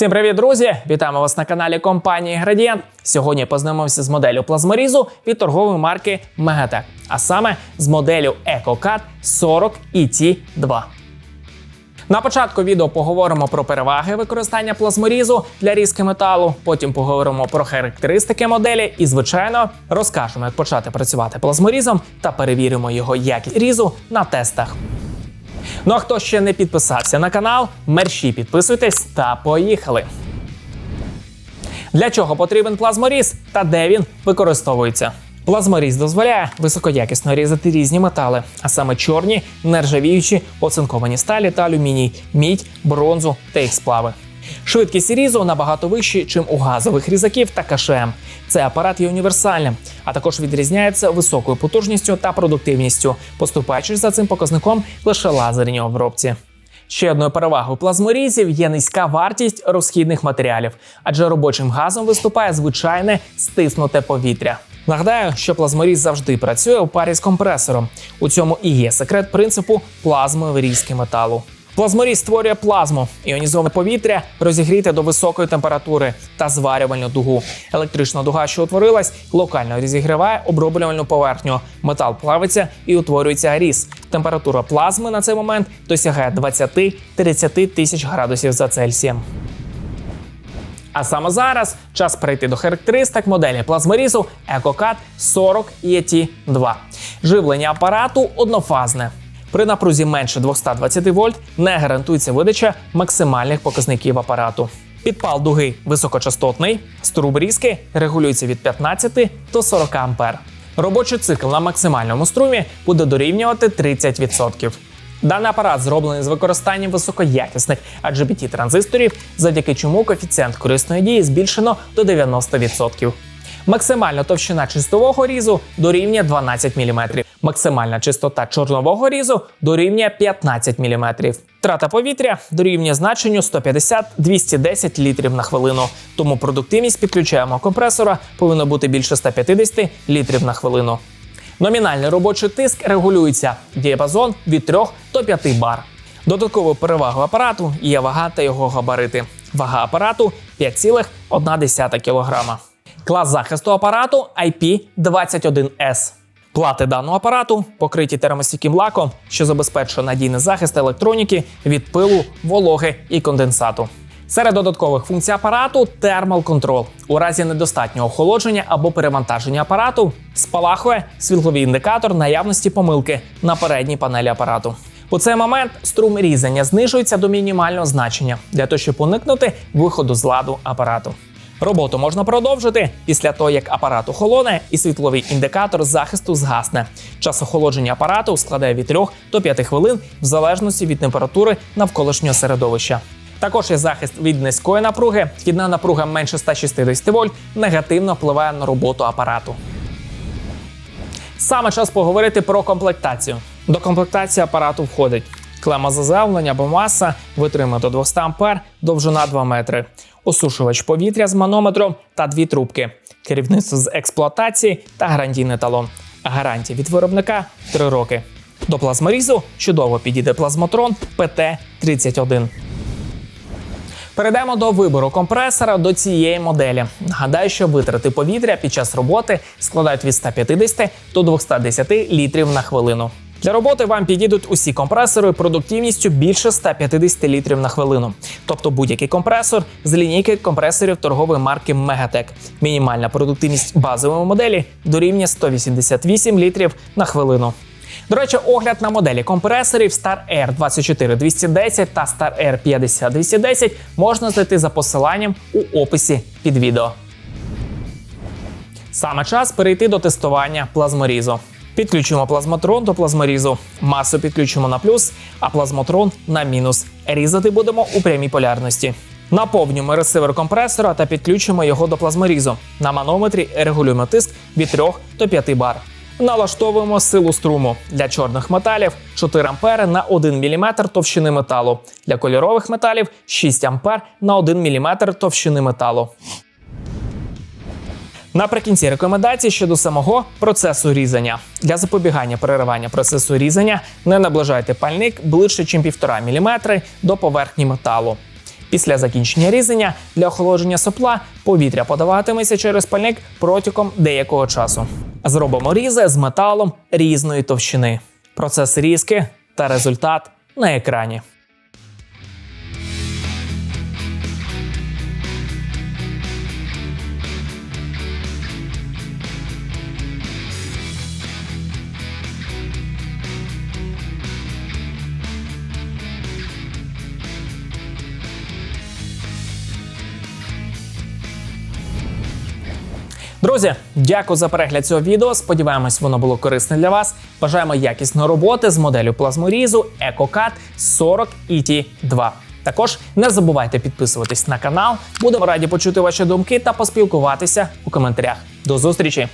Всім привіт, друзі! Вітаємо вас на каналі компанії Градієнт. Сьогодні познайомимося з моделлю плазморізу від торгової марки Megatech, а саме з моделлю EcoCat 40 et 2 на початку відео поговоримо про переваги використання плазморізу для різки металу. Потім поговоримо про характеристики моделі і, звичайно, розкажемо, як почати працювати плазморізом та перевіримо його якість різу на тестах. Ну а хто ще не підписався на канал, мерщі підписуйтесь та поїхали. Для чого потрібен плазморіз та де він використовується? Плазморіз дозволяє високоякісно різати різні метали, а саме чорні, нержавіючі, оцинковані сталі та алюміній, мідь, бронзу та їх сплави. Швидкість різу набагато вищі, чим у газових різаків та КШМ. Цей апарат є універсальним, а також відрізняється високою потужністю та продуктивністю, поступаючись за цим показником лише лазерній обробці. Ще одною перевагою плазморізів є низька вартість розхідних матеріалів, адже робочим газом виступає звичайне стиснуте повітря. Нагадаю, що плазморіз завжди працює у парі з компресором. У цьому і є секрет принципу плазмової різки металу. Плазморіз створює плазму, іонізоване повітря розігріте до високої температури та зварювальну дугу. Електрична дуга, що утворилась, локально розігріває оброблювальну поверхню. Метал плавиться і утворюється різ. Температура плазми на цей момент досягає 20-30 тисяч градусів за Цельсієм. А саме зараз час перейти до характеристик моделі плазморізу EcoCat 40 et 2 Живлення апарату однофазне. При напрузі менше 220 вольт не гарантується видача максимальних показників апарату. Підпал дуги високочастотний, струб різки регулюється від 15 до 40 А. Робочий цикл на максимальному струмі буде дорівнювати 30%. Даний апарат зроблений з використанням високоякісних RGBT транзисторів, завдяки чому коефіцієнт корисної дії збільшено до 90%. Максимальна товщина чистового різу дорівнює 12 мм. Максимальна чистота чорнового різу дорівнює 15 мм. Трата повітря дорівнює значенню 150-210 літрів на хвилину. Тому продуктивність підключаємо компресора повинна бути більше 150 літрів на хвилину. Номінальний робочий тиск регулюється діапазон від 3 до 5 бар. Додатковою перевагою апарату є вага та його габарити. Вага апарату 5,1 кг. Клас захисту апарату IP21S. Плати даного апарату покриті термостійким лаком, що забезпечує надійний захист електроніки від пилу, вологи і конденсату. Серед додаткових функцій апарату термал контрол. У разі недостатнього охолодження або перевантаження апарату спалахує світловий індикатор наявності помилки на передній панелі апарату. У цей момент струм різання знижується до мінімального значення для того, щоб уникнути виходу з ладу апарату. Роботу можна продовжити після того, як апарат охолоне і світловий індикатор захисту згасне. Час охолодження апарату складає від 3 до 5 хвилин в залежності від температури навколишнього середовища. Також є захист від низької напруги. Вхідна напруга менше 160 вольт негативно впливає на роботу апарату. Саме час поговорити про комплектацію. До комплектації апарату входить клема заземлення або маса, витримує до 200 А, довжина 2 метри, осушувач повітря з манометром та дві трубки, керівництво з експлуатації та гарантійний талон. Гарантія від виробника 3 роки. До плазморізу чудово підійде плазмотрон PT31. Перейдемо до вибору компресора до цієї моделі. Нагадаю, що витрати повітря під час роботи складають від 150 до 210 літрів на хвилину. Для роботи вам підійдуть усі компресори продуктивністю більше 150 літрів на хвилину, тобто будь-який компресор з лінійки компресорів торгової марки Megatech. Мінімальна продуктивність базової моделі дорівнює 188 літрів на хвилину. До речі, огляд на моделі компресорів Star Air 24210 та Star Air 50210 можна знайти за посиланням у описі під відео. Саме час перейти до тестування плазморізу. Підключимо плазматрон до плазморізу. Масу підключимо на плюс, а плазматрон на мінус. Різати будемо у прямій полярності. Наповнюємо ресивер компресора та підключимо його до плазморізу. На манометрі регулюємо тиск від 3 до 5 бар. Налаштовуємо силу струму для чорних металів 4 А на 1 мм товщини металу. Для кольорових металів 6 А на 1 мм товщини металу. Наприкінці рекомендації щодо самого процесу різання. Для запобігання переривання процесу різання не наближайте пальник ближче, ніж 1,5 мм до поверхні металу. Після закінчення різання для охолодження сопла повітря подаватиметься через пальник протягом деякого часу. Зробимо різи з металом різної товщини. Процес різки та результат на екрані. Друзі, дякую за перегляд цього відео. Сподіваємось, воно було корисне для вас. Бажаємо якісної роботи з моделлю плазморізу EcoCut 40 et 2 Також не забувайте підписуватись на канал. Будемо раді почути ваші думки та поспілкуватися у коментарях. До зустрічі!